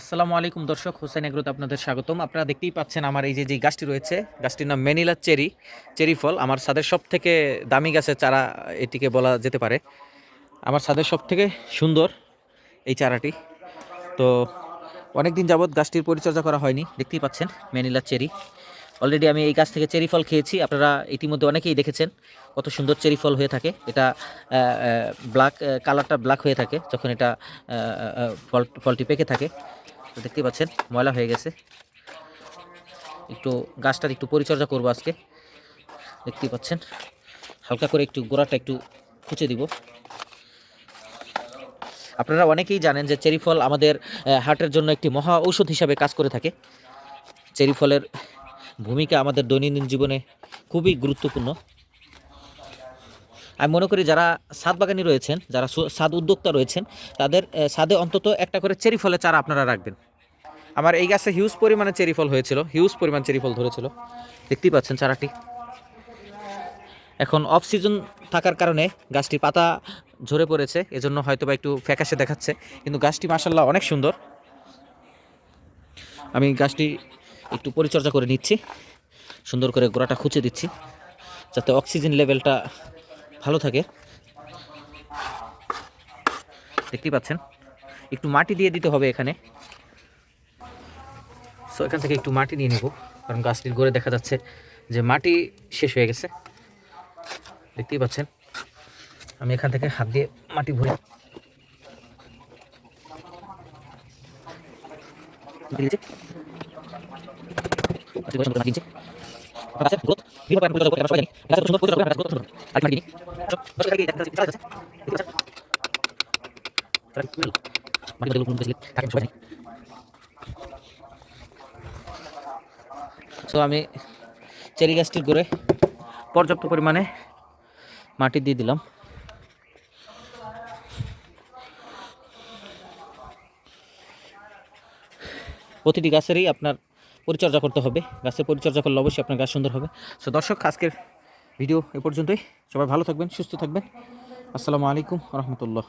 আসসালামু আলাইকুম দর্শক, হোসেন এগ্রোতে আপনাদের স্বাগতম। আপনারা দেখতেই পাচ্ছেন আমার এই যে যে গাছটি রয়েছে, গাছটির নাম মেনিলা চেরি চেরি ফল। আমার সাদের সব থেকে দামি গাছের চারা এটিকে বলা যেতে পারে। আমার সাদের সব থেকে সুন্দর এই চারাটি। তো অনেক দিন যাবৎ গাছটির পরিচর্যা করা হয়নি, দেখতেই পাচ্ছেন মেনিলা চেরি অলরেডি আমি এই গাছ থেকে চেরি ফল খেয়েছি। আপনারা ইতিমধ্যে অনেকেই দেখেছেন কত সুন্দর চেরি ফল হয়ে থাকে। এটা ব্ল্যাক কালারটা ব্ল্যাক হয়ে থাকে যখন এটা ফল, ফলটি পেকে থাকে। তো দেখতেই পাচ্ছেন, ময়লা হয়ে গেছে। একটু গাছটার একটু পরিচর্যা করব আজকে। দেখতেই পাচ্ছেন, হালকা করে একটু গোড়াটা একটু খুঁচে দিব। আপনারা অনেকেই জানেন যে চেরি ফল আমাদের হার্টের জন্য একটি মহা ঔষধ হিসাবে কাজ করে থাকে। চেরি ফলের ভূমিকা আমাদের দৈনন্দিন জীবনে খুবই গুরুত্বপূর্ণ। আমি মনে করি যারা সাদ বাগানি রয়েছেন, যারা সাদ উদ্যোক্তা রয়েছেন, তাদের ছাদে অন্তত একটা করে চেরি ফলের চারা আপনারা রাখবেন। আমার এই গাছে হিউজ পরিমাণে চেরি ফল হয়েছিল, হিউজ পরিমাণ চেরি ফল ধরেছিল। দেখতেই পাচ্ছেন চারাটি। এখন অফ সিজন থাকার কারণে গাছটির পাতা ঝরে পড়েছে, এজন্য হয়তো বা একটু ফ্যাকাশে দেখাচ্ছে। কিন্তু গাছটি মাসাল্লাহ অনেক সুন্দর। আমি গাছটি একটু পরিচর্যা করে নিচ্ছি। সুন্দর করে গোড়াটা খুঁচে দিচ্ছি, যাতে অক্সিজেন লেভেলটা ভালো থাকে। দেখতেই পাচ্ছেন, একটু মাটি দিয়ে দিতে হবে এখানে। সো এখান থেকে একটু মাটি নিয়ে নেব, কারণ গাছটির গোড়ে দেখা যাচ্ছে যে মাটি শেষ হয়ে গেছে। দেখতেই পাচ্ছেন, আমি এখান থেকে হাত দিয়ে মাটি ভরে দিয়েছি। করে করে করে আমি চেরি গাছটির গোড়ে পর্যাপ্ত পরিমাণে মাটি দিয়ে দিলাম প্রতিটি গাছেরই আপনার পরিচর্যা করতে হবে। গাছের পরিচর্যা করলে অবশ্যই আপনার গাছ সুন্দর হবে। সো দর্শক, আজকের ভিডিও এ পর্যন্তই। সবাই ভালো থাকবেন, সুস্থ থাকবেন। আসসালামু আলাইকুম রহমতুল্লাহ।